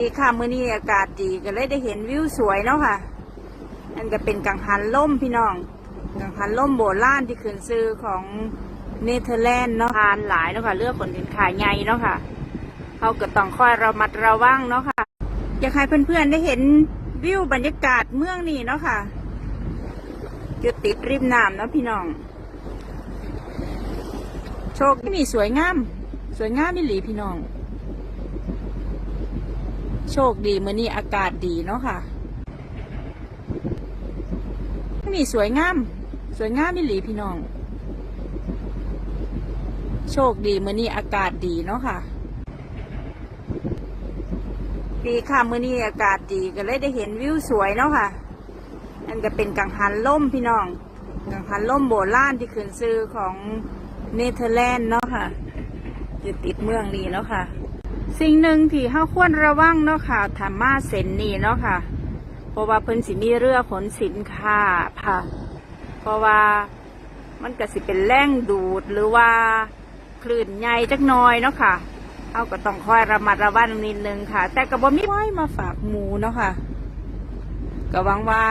ดีค่ะมื้อนี้อากาศดีก็เลยได้เห็นวิวสวยเนาะค่ะนั่นก็เป็นกังหันล่มพี่น้องกังหันล่มโบราณที่ขึ้นชื่อของเนเธอร์แลนด์เนาะทานหลายเนาะค่ะเลือกผลสินค้าใหญ่เนาะค่ะเขาก็ต้องคอยระมัดระวังเนาะค่ะอยากให้เพื่อนๆได้เห็นวิวบรรยากาศเมืองนี้เนาะค่ะอยู่ติดริมน้ำเนาะพี่น้อง โชคดีมีสวยงาม สวยงามมิหลีพี่น้อง โชคดีมื้อนี้อากาศดีเนาะค่ะนี่สวยงาม สวยงามมิหลีพี่น้อง โชคดีมื้อนี้อากาศดีเนาะค่ะ ดีค่ะมื้อนี้อากาศดีก็เลยได้เห็นวิวสวยเนาะค่ะนั่นก็เป็นกังหันล่มพี่น้อง กังหันล่มโบราณที่ขึ้นชื่อของเนเธอร์แลนด์เนาะค่ะอยู่ติดเมืองนี้เนาะค่ะ สิ่งหนึ่งที่เฮาควรระวังเนาะค่ะธรรมาเสนนีเนาะค่ะ เพราะว่าเพิ่นสิมีเรือขนสินค้าค่ะ เพราะว่ามันก็สิเป็นแรงดูดหรือว่าคลื่นใหญ่จักหน่อยเนาะค่ะเอาก็ต้องคอยระมัดระวังนิดนึงค่ะ แต่ก็บ่มีไว้มาฝากหมูเนาะค่ะก็หวังว่า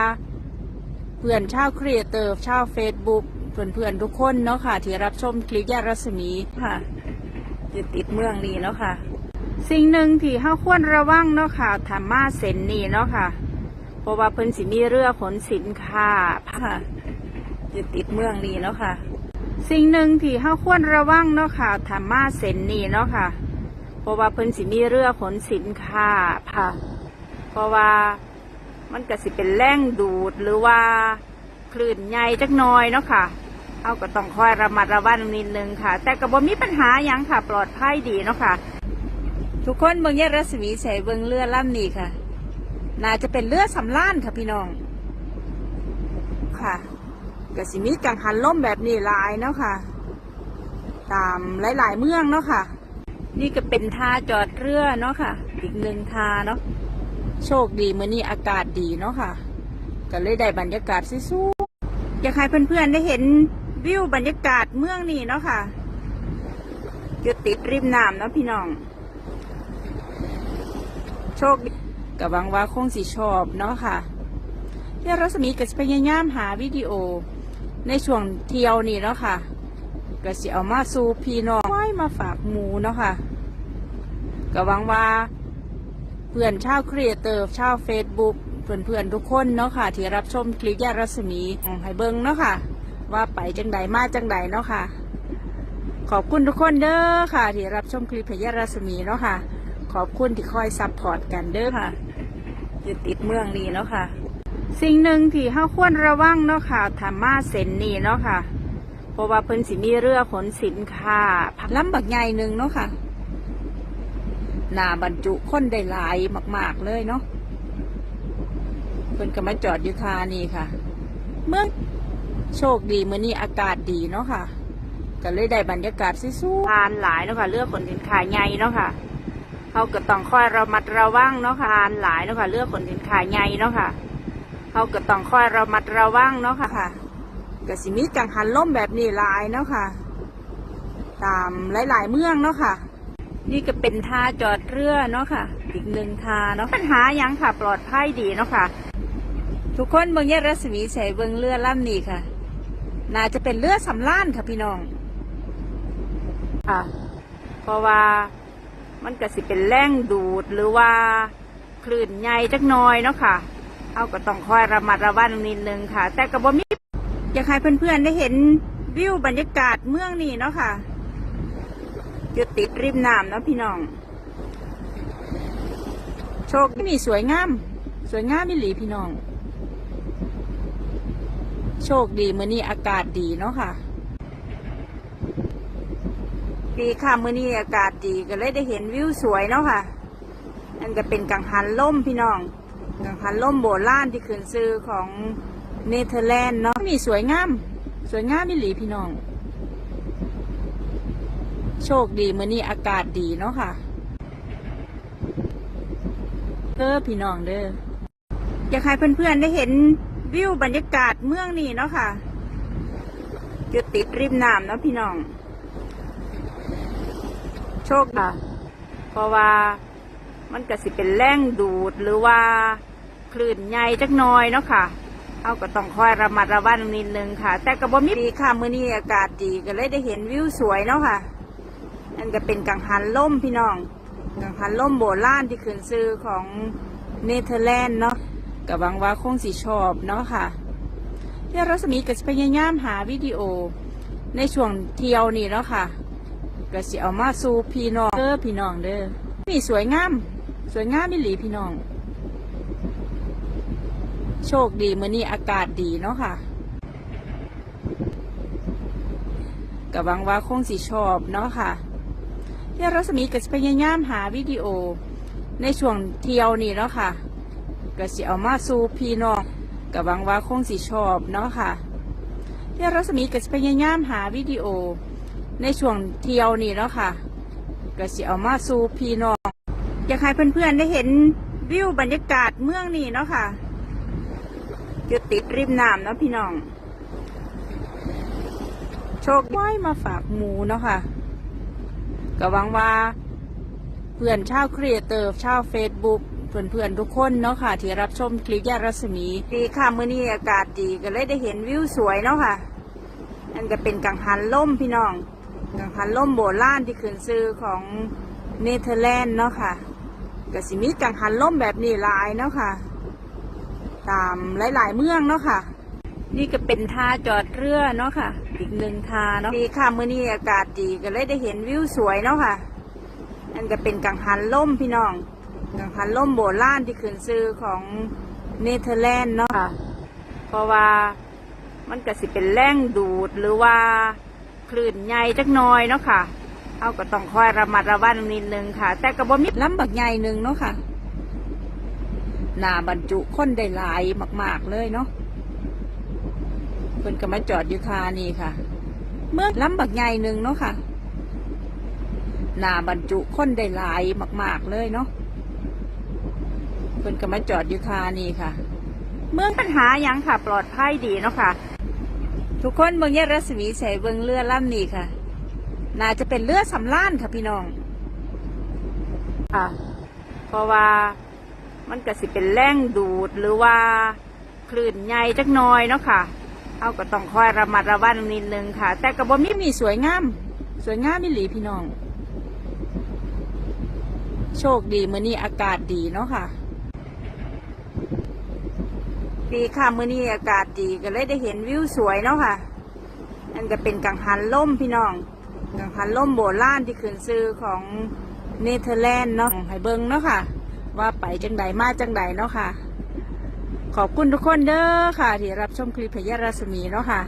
เพื่อนชาวครีเอเตอร์ชาวเฟซบุ๊กเพื่อนๆทุกคนเนาะค่ะ ที่รับชมคลิปยารัศมีค่ะอยู่ติดเมืองนี้เนาะค่ะ สิ่งหนึ่งที่เฮาควรระวังเนาะค่ะธรรมาเส้นนี้เนาะค่ะ เพราะว่าเพิ่นสิมีเรือขนสินค้าค่ะอยู่ติดเมืองนี้เนาะค่ะ สิ่งหนึ่งที่เฮาควรระวังเนาะค่ะธรรมาเส้นนี้เนาะค่ะ เพราะว่าเพิ่นสิมีเรือขนสินค้าค่ะ เพราะว่ามันก็สิเป็นแรงดูดหรือว่าคลื่นใหญ่จักหน่อยเนาะค่ะเอาก็ต้องคอยระมัดระวังนิดนึงค่ะ แต่ก็บ่มีปัญหาหยังค่ะ ปลอดภัยดีเนาะค่ะ ทุกคนเบิ่งแยกรัศมีใส่เบิ่งเรือล่ำนี้ค่ะ น่าจะเป็นเรือสำล้านค่ะพี่น้อง ค่ะก็สิมีกังหันล่มแบบนี้ลายเนาะค่ะ ตามหลาย ๆ เมืองเนาะค่ะ นี่ก็เป็นท่าจอดเรือเนาะค่ะ อีกหนึ่งท่าเนาะ โชคดีเมื้อนี้อากาศดีเนาะค่ะ ก็เลยได้บรรยากาศสวยๆอยากให้เพื่อน ๆ ได้เห็นวิวบรรยากาศเมืองนี้เนาะค่ะอยู่ติดริมน้ำเนาะพี่น้อง โชคดีก็หวังว่าคงสิชอบเนาะค่ะเที่ยวรัศมีก็จะพยายามหาวิดีโอ ในช่วงเที่ยวนี่เนาะค่ะก็สิเอามาสู่พี่น้องไว้มาฝากหมูเนาะค่ะก็หวังว่าเพื่อนชาวครีเอเตอร์ชาวเฟซบุ๊กเพื่อนๆทุกคนเนาะค่ะ ที่รับชมคลิปยารัศมีของไฮเบิงเนาะค่ะ ว่าไปจังใดมาจังใดเนาะค่ะ ขอบคุณทุกคนเด้อค่ะ ที่รับชมคลิปพยารัศมีเนาะค่ะ ขอบคุณที่คอยซัพพอร์ตกันเด้อค่ะอยู่ติดเมืองนี้เนาะค่ะ สิ่งหนึ่งที่เฮาควรระวังเนาะค่ะธรรมาเส้นนี้เนาะค่ะ เพราะว่าเพิ่นสิมีเรือขนสินค้าลำบักใหญ่หนึ่งเนาะค่ะหนาบรรจุคนได้หลายมาก ๆ เลยเนาะเพิ่นก็มาจอดอยู่ทานี่ค่ะ เมื่อโชคดีมื้อนี้อากาศดีเนาะค่ะก็เลยได้บรรยากาศสวยๆทานหลายเนาะค่ะเลือกขนสินค้าใหญ่เนาะค่ะ เขาก็ต้องคอยระมัดระวังเนาะค่ะทานหลายเนาะค่ะเลือกขนสินค้าใหญ่เนาะค่ะเขาก็ต้องคอยระมัดระวังเนาะค่ะค่ะก็สิมีกังหันล่มแบบนี้หลายเนาะค่ะ ตามหลาย ๆ เมืองเนาะค่ะ นี่ก็เป็นท่าจอดเรือเนาะค่ะ อีกหนึ่งท่าเนาะปัญหายังค่ะ ปลอดภัยดีเนาะค่ะ ทุกคนเบิ่งแยกรัศมีใส่เบิ่งเรือล่ำนี้ค่ะ น่าจะเป็นเรือสำล้านค่ะพี่น้องค่ะ เพราะว่า มันก็สิเป็นแรงดูดหรือว่าคลื่นใหญ่จักน่อยเนาะค่ะ เอาก็ต้องคอยระมัดระวังนิดนึงค่ะ แต่ก็บ่มีอยากให้เพื่อนๆได้เห็นวิวบรรยากาศเมืองนี้เนาะค่ะอยู่ติดริมน้ำเนาะพี่น้อง โชคดีมีสวยงาม สวยงามมิหลีพี่น้อง โชคดีเมื้อนี้อากาศดีเนาะค่ะ ดีค่ะมื้อนี้อากาศดีก็เลยได้เห็นวิวสวยเนาะค่ะนั่นก็เป็นกังหันล่มพี่น้อง กังหันล่มโบราณที่ขึ้นชื่อของเนเธอร์แลนด์เนาะมีสวยงาม สวยงามมิหลีพี่น้อง โชคดีมื้อนี้อากาศดีเนาะค่ะเด้อพี่น้องเด้ออยากให้เพื่อนๆได้เห็นวิวบรรยากาศเมืองนี้เนาะค่ะอยู่ติดริมน้ำเนาะพี่น้อง ชคค่ะ เพราะว่ามันก็สิเป็นแรงดูดหรือว่าคลื่นใหญ่จักน้อยเนาะค่ะเอาก็ต้องคอยระมัดระวังนิดนึงค่ะ แต่ก็บ่มีดีค่ะมื้อนี้อากาศดีก็เลยได้เห็นวิวสวยเนาะค่ะนั่นก็เป็นกังหันล่มพี่น้อง กังหันล่มโบราณที่ขึ้นชื่อของเนเธอร์แลนด์เนาะก็หวังว่าคงสิชอบเนาะค่ะเดี๋ยวรัศมีก็จะพยายามหาวิดีโอในช่วงเที่ยวนี่เนาะค่ะ ก็สิเอามาสู่พี่น้องเด้อพี่น้องเด้อนี่สวยงาม สวยงามมิหลีพี่น้อง โชคดีมื้อนี้อากาศดีเนาะค่ะก็หวังว่าคงสิชอบเนาะค่ะเดี๋ยรัศมีก็จะพยายามหาวิดีโอในช่วงเที่ยวนี่เนาะค่ะก็สิเอามาสู่พี่น้องก็หวังว่าคงสิชอบเนาะค่ะเดี๋ยรัศมีก็จะพยายามหาวิดีโอ ในช่วงเที่ยวนี่เนาะค่ะก็สิเอามาสู่พี่น้อง อยากให้เพื่อนๆได้เห็นวิวบรรยากาศเมืองนี่เนาะค่ะอยู่ติดริมน้ำเนาะพี่น้อง โชคดีมาฝากหมูเนาะค่ะก็หวังว่าเพื่อนชาวครีเอเตอร์ชาวเฟซบุ๊กเพื่อนๆทุกคนเนาะค่ะ ที่รับชมคลิปยารัศมี ดีค่ะมื้อนี้อากาศดีก็เลยได้เห็นวิวสวยเนาะค่ะนั่นก็เป็นกังหันล่มพี่น้อง กังหันล่มโบราณที่ขึ้นชื่อของเนเธอร์แลนด์เนาะค่ะก็สิมีกังหันล่มแบบนี้ลายเนาะค่ะ ตามหลาย ๆ เมืองเนาะค่ะ นี่ก็เป็นท่าจอดเรือเนาะค่ะ อีกหนึ่งท่าเนาะดีค่ะมื้อนี้อากาศดีก็เลยได้เห็นวิวสวยเนาะค่ะนั่นก็เป็นกังหันล่มพี่น้องกังหันล่มโบราณที่ขึ้นชื่อของเนเธอร์แลนด์เนาะค่ะ เพราะว่ามันก็สิเป็นแรงดูดหรือว่า คลื่นใหญ่จักหน้อยเนาะค่ะเอาก็ต้องคอยระมัดระวังนิดนึงค่ะ แต่ก็บ่มีลำบักใหญ่หนึ่งเนาะค่ะหนาบรรจุคนได้หลายมาก ๆเลยเนาะเพิ่นก็มาจอดอยู่คานี่ค่ะ เมื่อลำบักใหญ่หนึ่งเนาะค่ะหนาบรรจุคนได้หลายมาก ๆเลยเนาะเพิ่นก็มาจอดอยู่คานี่ค่ะ เมืองปัญหายังค่ะ ปลอดภัยดีเนาะค่ะ ทุกคนเมืองแยกรัศมีใส่เบิงเรือลำนี้ค่ะ น่าจะเป็นเรือสำล้านค่ะพี่น้องค่ะเพราะว่ามันก็สิเป็นแรงดูดหรือว่าคลื่นใหญ่จักน้อยเนาะค่ะเอาก็ต้องคอยระมัดระวังนิดนึงค่ะ แต่กระบอกมีมีสวยงาม สวยงามมิหลีพี่น้อง โชคดีเมื้อนี้อากาศดีเนาะค่ะ ดีค่ะมื้อนี้อากาศดีก็เลยได้เห็นวิวสวยเนาะค่ะนั่นก็เป็นกังหันล่มพี่น้องกังหันล่มโบราณที่ขึ้นชื่อของเนเธอร์แลนด์เนาะให้เบิ่งเนาะค่ะ ว่าไปจังใดมาจังใดเนาะค่ะ ขอบคุณทุกคนเด้อค่ะ ที่รับชมคลิปพยารัศมีเนาะค่ะ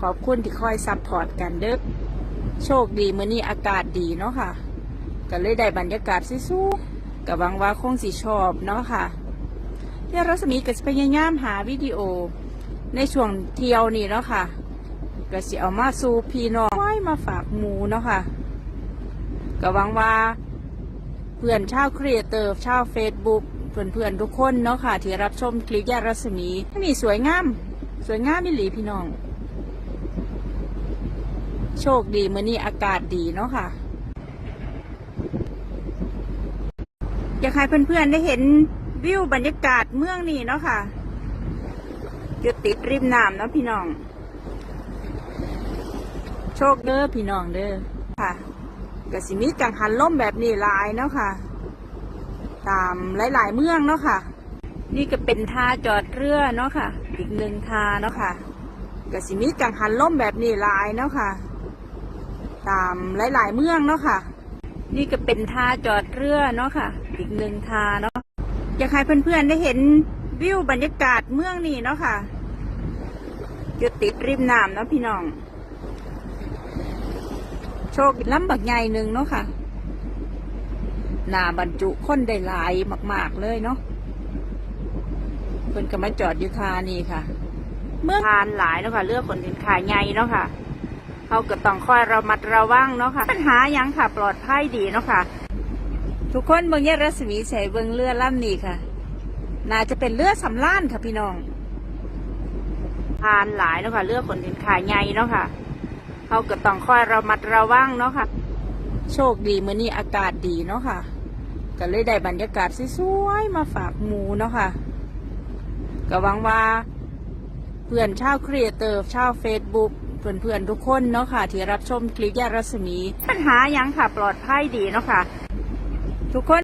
ขอบคุณที่คอยซัพพอร์ตกันเด้อโชคดีมื้อนี้อากาศดีเนาะค่ะก็เลยได้บรรยากาศสู้ๆก็หวังว่าคงสิชอบเนาะค่ะ เดี๋ยรัศมีก็จะพยายามหาวิดีโอ ในช่วงเที่ยวนี่เนาะค่ะก็สิเอามาสู่พี่น้องไว้มาฝากหมูเนาะค่ะก็หวังว่าเพื่อนชาวครีเอเตอร์ชาวเฟซบุ๊กเพื่อนๆทุกคนเนาะค่ะ ที่รับชมคลิปยารัศมีนี่สวยงาม สวยงามมิหลีพี่น้อง โชคดีมื้อนี้อากาศดีเนาะค่ะ อยากให้เพื่อนๆได้เห็น วิวบรรยากาศเมืองนี่เนาะค่ะอยู่ติดริมน้ำเนาะพี่น้อง โชคเด้อพี่น้องเด้อค่ะกสิมีกังหันล่มแบบนี้หลายเนาะค่ะ ตามหลาย ๆ เมืองเนาะค่ะ นี่ก็เป็นท่าจอดเรือเนาะค่ะ อีกหนึ่งท่าเนาะค่ะกสิมีกังหันล่มแบบนี้หลายเนาะค่ะ ตามหลาย ๆ เมืองเนาะค่ะ นี่ก็เป็นท่าจอดเรือเนาะค่ะ อีกหนึ่งท่าเนาะ อยากให้เพื่อนๆได้เห็นวิวบรรยากาศเมืองนี่เนาะค่ะอยู่ติดริมน้ำเนาะพี่น้อง โชคลำบักใหญ่หนึ่งเนาะค่ะหนาบรรจุคนได้หลายมาก ๆ เลยเนาะเพิ่นก็มาจอดอยู่คานี่ค่ะ เมื่อทานหลายเนาะค่ะเลือกคนสินค้าใหญ่เนาะค่ะเขาก็ต้องคอยระมัดระวังเนาะค่ะปัญหายังค่ะ ปลอดภัยดีเนาะค่ะ ทุกคนเบิ่งแยรัศมีใส่เบิ่งเรือลำนี้ค่ะ น่าจะเป็นเรือสำล้านค่ะพี่น้องทานหลายเนาะค่ะเรือขนสินค้าใหญ่เนาะค่ะเขาก็ต้องคอยระมัดระวังเนาะค่ะ โชคดีมื้อนี้อากาศดีเนาะค่ะ ก็เลยได้บรรยากาศสวยๆมาฝากหมูเนาะค่ะก็หวังว่าเพื่อนชาวครีเอเตอร์ชาวเฟซบุ๊กเพื่อนๆทุกคนเนาะค่ะ ที่รับชมคลิปยารัศมีปัญหายังค่ะ ปลอดภัยดีเนาะค่ะ ทุกคน